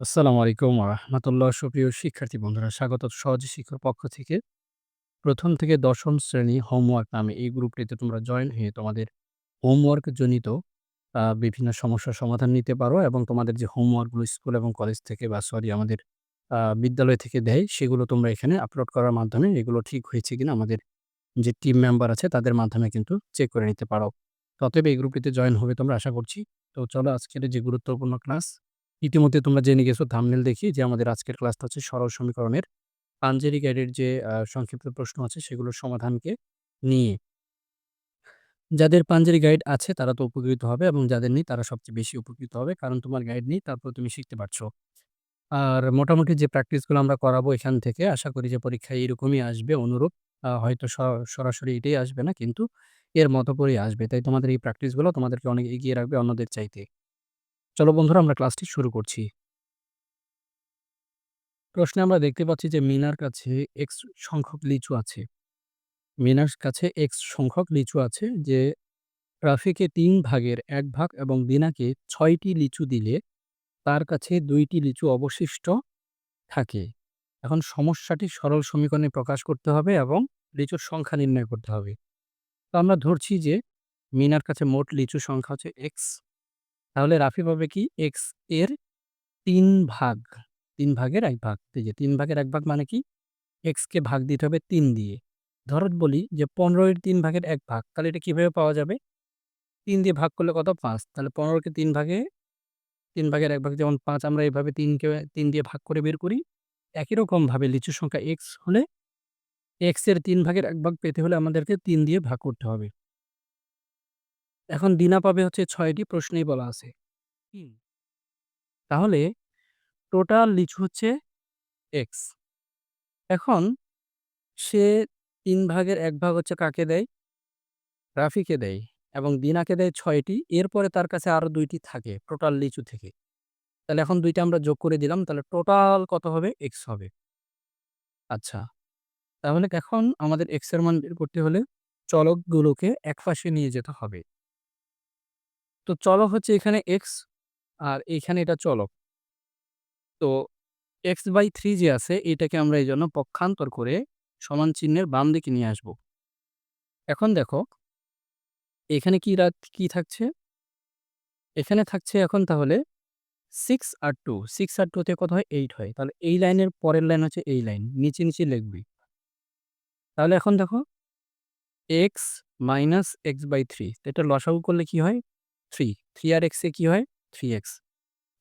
আসসালামু আলাইকুম রাহমাতুল্লাহ। সুপ্রিয় শিক্ষার্থী বন্ধুরা, স্বাগত সহজ শিক্ষার পক্ষ থেকে। প্রথম থেকে দশম শ্রেণি হোমওয়ার্ক নামে এই গ্রুপটিতে তোমরা জয়েন হয়ে তোমাদের হোমওয়ার্ক জনিত বিভিন্ন সমস্যার সমাধান নিতে পারো এবং তোমাদের যে হোমওয়ার্কগুলো স্কুল এবং কলেজ থেকে বা সরি আমাদের বিদ্যালয় থেকে দেয়, সেগুলো তোমরা এখানে আপলোড করার মাধ্যমে এগুলো ঠিক হয়েছে কিনা আমাদের যে টিম মেম্বার আছে তাদের মাধ্যমে কিন্তু চেক করে নিতে পারো। অতএব এই গ্রুপটিতে জয়েন হবে তোমরা, আশা করছি। তো চলো আজকের যে গুরুত্বপূর্ণ ক্লাস ইতিমধ্যে তোমরা জেনে গেছো থাম্বনেল দেখি যে আমাদের আজকের ক্লাসটা হচ্ছে সরল সমীকরণের। পাঞ্জেরি গাইডের যে সংক্ষিপ্ত প্রশ্ন আছে সেগুলোর সমাধানকে নিয়ে। যাদের পাঞ্জেরি গাইড আছে তারা তো উপকৃত হবে এবং যাদের নেই তারা সবচেয়ে বেশি উপকৃত হবে কারণ তোমার গাইড নেই, তারপর তুমি শিখতে পারছ। আর মোটামুটি যে প্র্যাকটিসগুলো আমরা করাবো এখান থেকে, আশা করি যে পরীক্ষায় এরকমই আসবে, অনুরূপ হয়তো সরাসরি এটাই আসবে না, কিন্তু এর মতো করেই আসবে। তাই তোমাদের এই প্র্যাকটিসগুলো তোমাদেরকে অনেক এগিয়ে রাখবে অন্যদের চাইতে। চলো বন্ধুরা, আমরা ক্লাসটি শুরু করছি। প্রশ্নে আমরা দেখতে পাচ্ছি যে মিনার কাছে এক্স সংখ্যক লিচু আছে। মিনার কাছে এক্স সংখ্যক লিচু আছে যে রাফিকে তিন ভাগের এক ভাগ এবং দিনাকে ছয়টি লিচু দিলে তার কাছে দুইটি লিচু অবশিষ্ট থাকে। এখন সমস্যাটি সরল সমীকরণে প্রকাশ করতে হবে এবং লিচুর সংখ্যা নির্ণয় করতে হবে। তো আমরা ধরছি যে মিনার কাছে মোট লিচু সংখ্যা হচ্ছে এক্স তাহলে রাফি পাবে কি? এক্সের তিন ভাগ, তিন ভাগের এক ভাগ। যে তিন ভাগের এক ভাগ মানে কি? এক্সকে ভাগ দিতে হবে তিন দিয়ে। ধরো বলি যে পনেরোর তিন ভাগের এক ভাগ, তাহলে এটা কীভাবে পাওয়া যাবে? তিন দিয়ে ভাগ করলে কত? পাঁচ। তাহলে পনেরোকে তিন ভাগে, তিন ভাগের এক ভাগ যেমন পাঁচ, আমরা এইভাবে তিনকে তিন দিয়ে ভাগ করে বের করি। একই রকমভাবে লিচু সংখ্যা এক্স হলে এক্সের তিন ভাগের এক ভাগ পেতে হলে আমাদেরকে তিন দিয়ে ভাগ করতে হবে। এখন দিনা পাবে হচ্ছে ছয়টি প্রশ্নেই বলা আছে। তাহলে টোটাল লিচু হচ্ছে এক্স এখন সে তিন ভাগের এক ভাগ হচ্ছে কাকে দেয়? রাফিকে দেয় এবং দিনাকে দেয় ছয়টি। এরপরে তার কাছে আরও দুইটি থাকে টোটাল লিচু থেকে। তাহলে এখন দুইটা আমরা যোগ করে দিলাম, তাহলে টোটাল কত হবে? এক্স হবে। আচ্ছা তাহলে এখন আমাদের এক্সের মান বের করতে হলে চলকগুলোকে এক পাশে নিয়ে যেতে হবে। তো চলক হচ্ছে এখানে এক্স আর এখানে এটা চলক। তো এক্স বাই থ্রি যে আছে, এটাকে আমরা এই জন্য পক্ষান্তর করে সমান চিহ্নের বাম দিকে নিয়ে আসব। এখন দেখো, এখানে কি রাত কি থাকছে? এখানে থাকছে এখন তাহলে সিক্স আর টু সিক্স আর টুতে কত হয়? এইট হয়। তাহলে এই লাইনের পরের লাইন হচ্ছে এই লাইন, নিচে নিচে লিখবি। তাহলে এখন দেখো X minus X by three এটা লসাগু করলে কি হয়? থ্রি। থ্রি আর এক্সে কী হয়? Three x.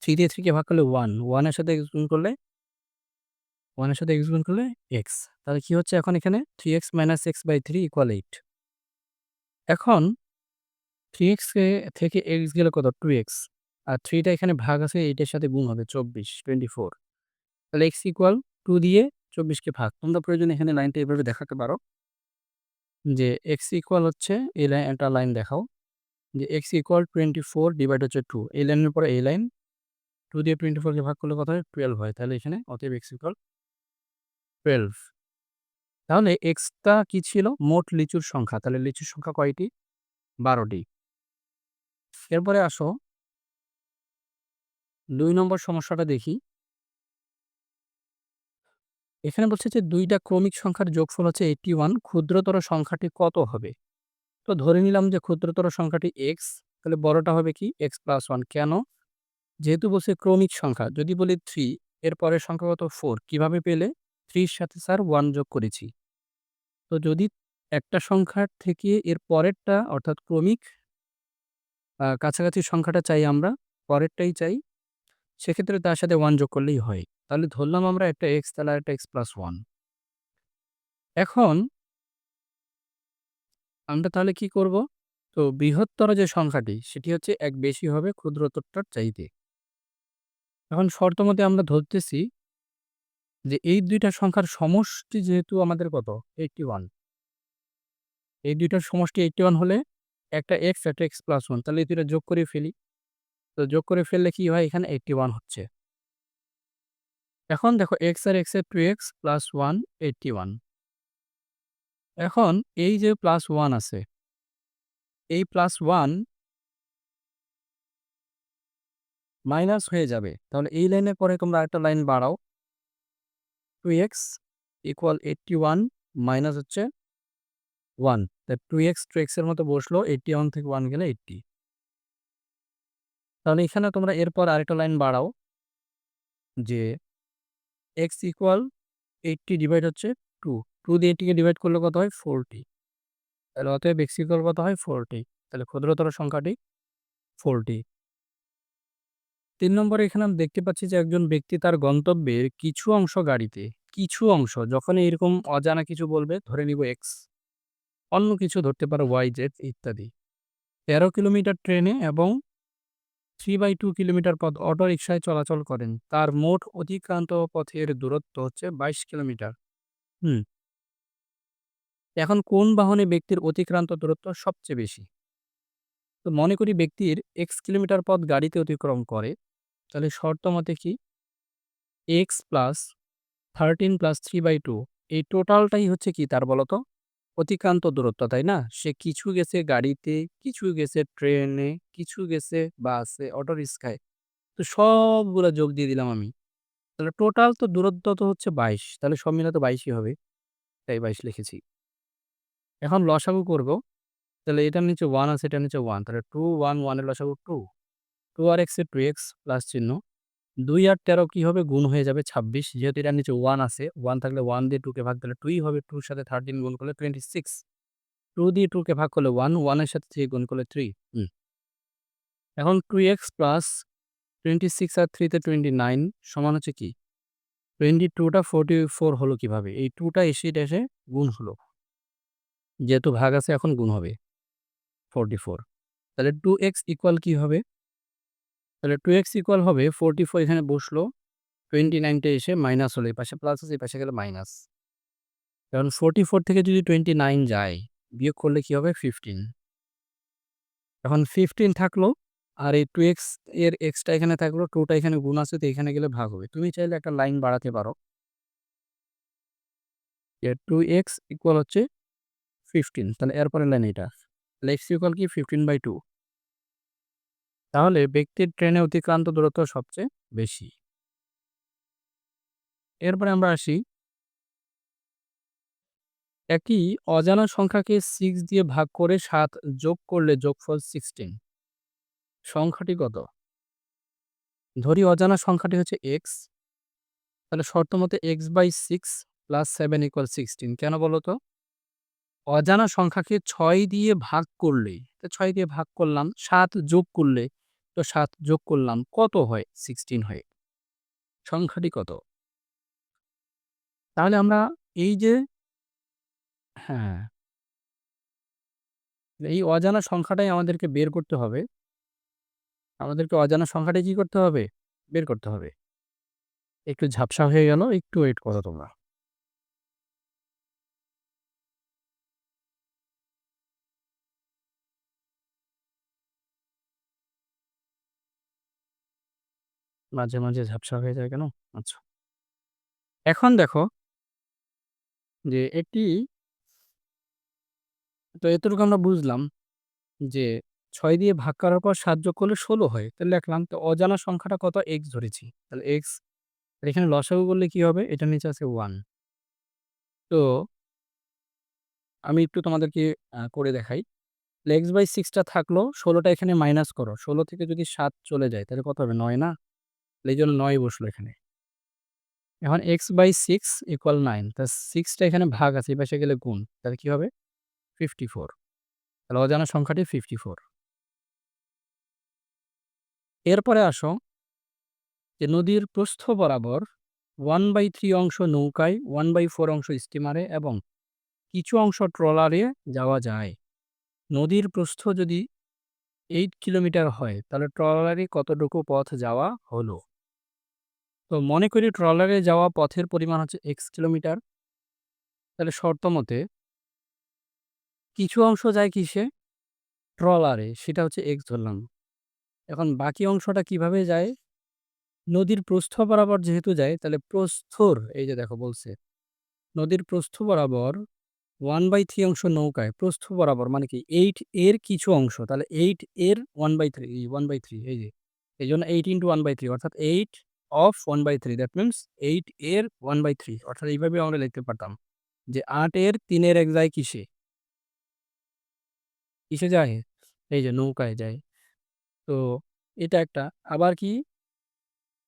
থ্রি দিয়ে থ্রিকে ভাগ করলে ওয়ান। ওয়ানের সাথে এক্স গুণ করলে? ওয়ানের সাথে এক্স গুণ করলে এক্স। তাহলে কী হচ্ছে এখন এখানে? Three X minus X by three equal eight এখন থ্রি এক্স থেকে এক্স গেলে কত? Two x. আর থ্রিটা এখানে ভাগ আছে এইটার সাথে গুণ হবে চব্বিশ টোয়েন্টি ফোর তাহলে এক্স ইকুয়াল টু দিয়ে চব্বিশকে ভাগ। তোমরা প্রয়োজন এখানে লাইনটা এভাবে দেখাতে পারো। যে এক্স ইকুয়াল হচ্ছে এই লাইন একটা লাইন দেখাও। যে X equal twenty four divide হচ্ছে টু এই লাইনের পরে এই লাইন টু দিয়ে টোয়েন্টি ফোরকে ভাগ করলে কত হয়? টুয়েলভ হয়। তাহলে এখানে অতএব এক্স ইকুয়াল টুয়েলভ তাহলে এক্সটা কি ছিল? মোট লিচুর সংখ্যা। তাহলে লিচুর সংখ্যা কয়টি? বারোটি। এরপরে আসো। দুই নম্বর সমস্যাটা দেখি। এখানে বলছে যে দুইটা ক্রমিক সংখ্যার যোগফল হচ্ছে এইটি ওয়ান ক্ষুদ্রতর সংখ্যাটি কত হবে? তো ধরে নিলাম যে ক্ষুদ্রতর সংখ্যাটি এক্স তাহলে বড়টা হবে কি? এক্স প্লাস ওয়ান কেন? যেহেতু বলছে ক্রমিক সংখ্যা, যদি বলি থ্রি এর পরের সংখ্যা কত? ফোর কীভাবে পেলে? থ্রির সাথে স্যার ওয়ান যোগ করেছি। তো যদি একটা সংখ্যার থেকে এর পরেরটা, অর্থাৎ ক্রমিক কাছাকাছি সংখ্যাটা চাই আমরা, পরেরটাই চাই, সেক্ষেত্রে তার সাথে ওয়ান যোগ করলেই হয়। তাহলে ধরলাম আমরা একটা এক্স তাহলে একটা এক্স প্লাস ওয়ান এখন আমরা তাহলে কি করব? তো বৃহত্তর যে সংখ্যাটি, সেটি হচ্ছে এক বেশি হবে ক্ষুদ্রতরটার চাইতে। এখন শর্ত মতে আমরা ধরতেছি যে এই দুইটা সংখ্যার সমষ্টি যেহেতু আমাদের কত? এইটটি ওয়ান এই দুইটার সমষ্টি এইটটি ওয়ান হলে একটা এক্স একটা এক্স প্লাস ওয়ান তাহলে এই দুইটা যোগ করে ফেলি। তো যোগ করে ফেললে কি হয়? এখানে এইটটি ওয়ান হচ্ছে। এখন দেখো এক্স আর এক্সের two X plus one eighty one এখন এই যে প্লাস ওয়ান আছে, এই প্লাস ওয়ান মাইনাস হয়ে যাবে। তাহলে এই লাইনের পরে তোমরা একটা লাইন বাড়াও। Two X equal eighty one minus হচ্ছে ওয়ান তাই টু এক্স টু এক্সের মতো বসল এইটটি ওয়ান থেকে ওয়ান গেলে এইটটি তাহলে এখানে তোমরা এরপর আরেকটা লাইন বাড়াও, যে এক্স ইকুয়াল এইটটি ডিভাইড হচ্ছে টু টু দিয়ে এটিকে ডিভাইড করলে কত হয়? ফোরটি তাহলে অতএব এক্স ইকুয়াল কত হয়? ফোরটি তাহলে ক্ষুদ্রতর সংখ্যাটি ফোরটি তিন নম্বরে এখানে আমি দেখতে পাচ্ছি যে একজন ব্যক্তি তার গন্তব্যের কিছু অংশ গাড়িতে, কিছু অংশ যখন এরকম অজানা কিছু বলবে, ধরে নিব এক্স অন্য কিছু ধরতে পারো ওয়াই জেড ইত্যাদি। তেরো কিলোমিটার ট্রেনে এবং থ্রি বাই টু কিলোমিটার পথ অটো রিক্সায় চলাচল করেন। তার মোট অতিক্রান্ত পথের দূরত্ব হচ্ছে বাইশ কিলোমিটার। হুম। এখন কোন বাহনে ব্যক্তির অতিক্রান্ত দূরত্ব সবচেয়ে বেশি? তো মনে করি ব্যক্তির এক্স কিলোমিটার পথ গাড়িতে অতিক্রম করে, তাহলে শর্ত মতে কি? X plus thirteen plus three by two এই টোটালটাই হচ্ছে কি তার বলতো? অতিক্রান্ত দূরত্ব, তাই না? সে কিছু গেছে গাড়িতে, কিছু গেছে ট্রেনে, কিছু গেছে বাসে অটো রিক্সায়। তো সবগুলো যোগ দিয়ে দিলাম আমি। তাহলে টোটাল তো দূরত্ব তো হচ্ছে বাইশ, তাহলে সব মিলে তো বাইশই হবে। তাই বাইশ লিখেছি। এখন লসাগু করব। তাহলে এটার নিচে ওয়ান আছে এটার নিচে ওয়ান তাহলে টু ওয়ান ওয়ানের লসাগু টু টু আর এক্সের টু এক্স প্লাস চিহ্ন। দুই আর তেরো কী হবে? গুণ হয়ে যাবে ছাব্বিশ। যেহেতু এটার নিচে ওয়ান আছে ওয়ান থাকলে ওয়ান দিয়ে টুকে ভাগ দিলে টুই হবে। টুর সাথে থার্টিন গুণ করলে টোয়েন্টি সিক্স টু দিয়ে টুকে ভাগ করলে ওয়ান ওয়ানের সাথে থ্রি গুণ করলে থ্রি এখন two X plus twenty six আর থ্রিতে টোয়েন্টি নাইন সমান হচ্ছে কি? টোয়েন্টি টুটা ফোরটি ফোর হলো কীভাবে? এই টুটা এসে এসে গুণ হলো। যেহেতু ভাগ আছে, এখন গুণ হবে। ফোরটি ফোর তাহলে টু এক্স ইকুয়াল কী হবে? তাহলে টু এক্স ইকুয়াল হবে ফোরটি ফোর এখানে বসল টোয়েন্টি নাইনটা এসে মাইনাস হলো, এই পাশে প্লাস আছে, এই পাশে গেলে মাইনাস কারণ ফোরটি ফোর থেকে যদি টোয়েন্টি নাইন যায়, বিয়োগ করলে কি হবে? ফিফটিন এখন ফিফটিন থাকল, আর এই টু এক্সের এক্সটা এখানে থাকল টুটা এখানে গুণ আছে, তো এখানে গেলে ভাগ হবে। তুমি চাইলে একটা লাইন বাড়াতে পারো। টু এক্স ইকুয়াল হচ্ছে ফিফটিন তাহলে এরপরে লাইন এটা তাহলে এক্স ইকুয়াল কি? ফিফটিন বাই টু তাহলে ব্যক্তির ট্রেনে অতিক্রান্ত দূরত্ব সবচেয়ে বেশি। এরপরে আমরা আসি একই অজানা সংখ্যাকে সিক্স দিয়ে ভাগ করে সাত যোগ করলে যোগফল সিক্সটিন সংখ্যাটি কত? ধরি অজানা সংখ্যাটি হচ্ছে এক্স তাহলে শর্ত মতে X by six plus seven equal sixteen কেন বলো তো অজানা সংখ্যাকে ছয় দিয়ে ভাগ করলে, তো ছয় দিয়ে ভাগ করলাম, সাত যোগ করলে, তো সাত যোগ করলাম, কত হয়? সিক্সটিন হয়। সংখ্যাটি কত? তাহলে আমরা এই যে হ্যাঁ। এই অজানা সংখ্যাটাই আমাদেরকে বের করতে হবে। আমাদেরকে অজানা সংখ্যাটাই কি করতে হবে? বের করতে হবে। একটু ঝাপসা হয়ে গেল, একটু ওয়েট করো তোমরা। মাঝে মাঝে ঝাপসা হয়ে যায় কেন? আচ্ছা। এখন দেখো যে এটি তো এতটুকু আমরা বুঝলাম যে ছয় দিয়ে ভাগ করার পর সাত যোগ করলে ষোলো হয়। তাহলে লিখলাম তো অজানা সংখ্যাটা কত? এক্স ধরেছি। তাহলে এক্স এখানে লসাগু করলে কি হবে? এটা নিচে আছে ওয়ান তো আমি একটু তোমাদেরকে করে দেখাই। এক্স বাই সিক্সটা থাকল, ষোলোটা এখানে মাইনাস করো। ষোলো থেকে যদি সাত চলে যায়, তাহলে কত হবে? নয় না? এই জন্য নয় বসল এখানে। এখন X by six equal nine তা সিক্সটা এখানে ভাগ আছে, এই পাশে গেলে গুণ, তাহলে কী হবে? ফিফটি ফোর তাহলে অজানা সংখ্যাটি ফিফটি ফোর এরপরে আসো, যে নদীর প্রস্থ বরাবর ওয়ান বাই থ্রি অংশ নৌকায় ওয়ান বাই ফোর অংশ স্টিমারে এবং কিছু অংশ ট্রলারে যাওয়া যায়। নদীর প্রস্থ যদি এইট কিলোমিটার হয়, তাহলে ট্রলারে কতটুকু পথ যাওয়া হলো? তো মনে করি ট্রলারে যাওয়া পথের পরিমাণ হচ্ছে এক্স কিলোমিটার। তাহলে শর্ত মতে কিছু অংশ যায় কিসে? ট্রলারে, সেটা হচ্ছে এক্স ধরলাম। এখন বাকি অংশটা কীভাবে যায়? নদীর প্রস্থ বরাবর যেহেতু যায়, তাহলে প্রস্থর, এই যে দেখো বলছে, নদীর প্রস্থ বরাবর ওয়ান বাই থ্রি অংশ নৌকায়, প্রস্থ বরাবর মানে কি এইট এর কিছু অংশ, তাহলে এইট এর one by three one by three এই যে, এই জন্য eight into one by three অর্থাৎ eight of one by three that means eight এর ওয়ান বাই থ্রি অর্থাৎ এইভাবে আমরা লিখতে পারতাম যে আট এর তিনের এক যায় কিসে? কিসে যায়? এই যে নৌকায় যায়। তো এটা একটা। আবার কি?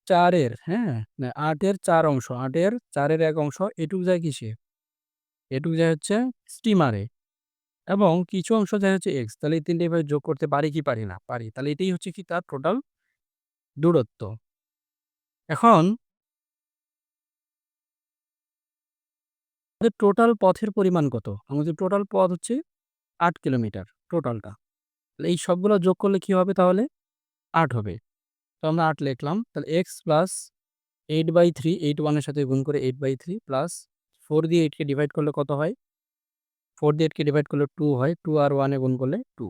চারের হ্যাঁ? না আটের চার অংশ আটের চারের এক অংশ এটুক যায় কিসে? এটুক যায় হচ্ছে স্টিমারে এবং কিছু অংশ যায় হচ্ছে এক্স তাহলে এই তিনটে এভাবে যোগ করতে পারি কি পারি না? পারি। তাহলে এটাই হচ্ছে কি তার টোটাল দূরত্ব। এখন আমাদের টোটাল পথের পরিমাণ কত? আমাদের টোটাল পথ হচ্ছে আট কিলোমিটার টোটালটা তাহলে এই সবগুলো যোগ করলে কি হবে তাহলে? আট হবে। তো আমরা আট লিখলাম। তাহলে X plus eight by three eight ওয়ানের সাথে গুণ করে eight by three plus four দিয়ে এইটকে ডিভাইড করলে কত হয়? ফোর দিয়ে এইটকে ডিভাইড করলে টু হয়। টু আর ওয়ানে গুণ করলে টু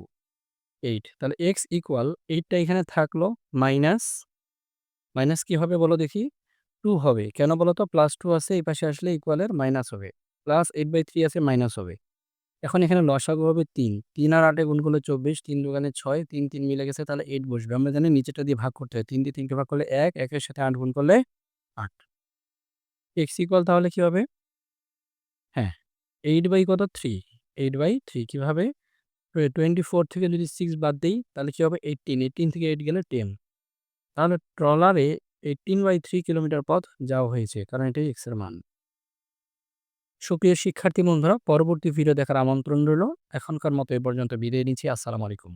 এইট তাহলে এক্স ইকুয়াল এইটটা এখানে থাকল মাইনাস মাইনাস কি হবে বলো দেখি? টু হবে। কেন বলো তো? প্লাস টু আছে, এই পাশে আসলে ইকুয়ালের মাইনাস হবে। প্লাস এইট বাই থ্রি আছে, মাইনাস হবে। এখন এখানে লসাগু হবে তিন। তিন আর আটে গুণ করলে চব্বিশ, তিন দোকানে ছয়, তিন তিন মিলে গেছে, তাহলে এইট বসবে। আমরা জানি নিচেটা দিয়ে ভাগ করতে হয়। তিন দিয়ে তিনকে ভাগ করলে এক, একের সাথে আট গুণ করলে আট। এক্স ইকুয়াল তাহলে কি হবে? হ্যাঁ। এইট বাই কত? থ্রি। এইট বাই থ্রি কীভাবে? টোয়েন্টি ফোর থেকে যদি সিক্স বাদ দিই, তাহলে কী হবে? এইটিন এইটিন থেকে এইট গেলে টেন তাহলে ট্রলারে এইটিন বাই থ্রি কিলোমিটার পথ যাওয়া হয়েছে, কারণ এটাই এক্সের মান। সুপ্রিয় শিক্ষার্থী বন্ধুরা, পরবর্তী ভিডিও দেখার আমন্ত্রণ রইল। এখনকার মতো এ পর্যন্ত বিদায় নিচ্ছি। আসসালামু আলাইকুম।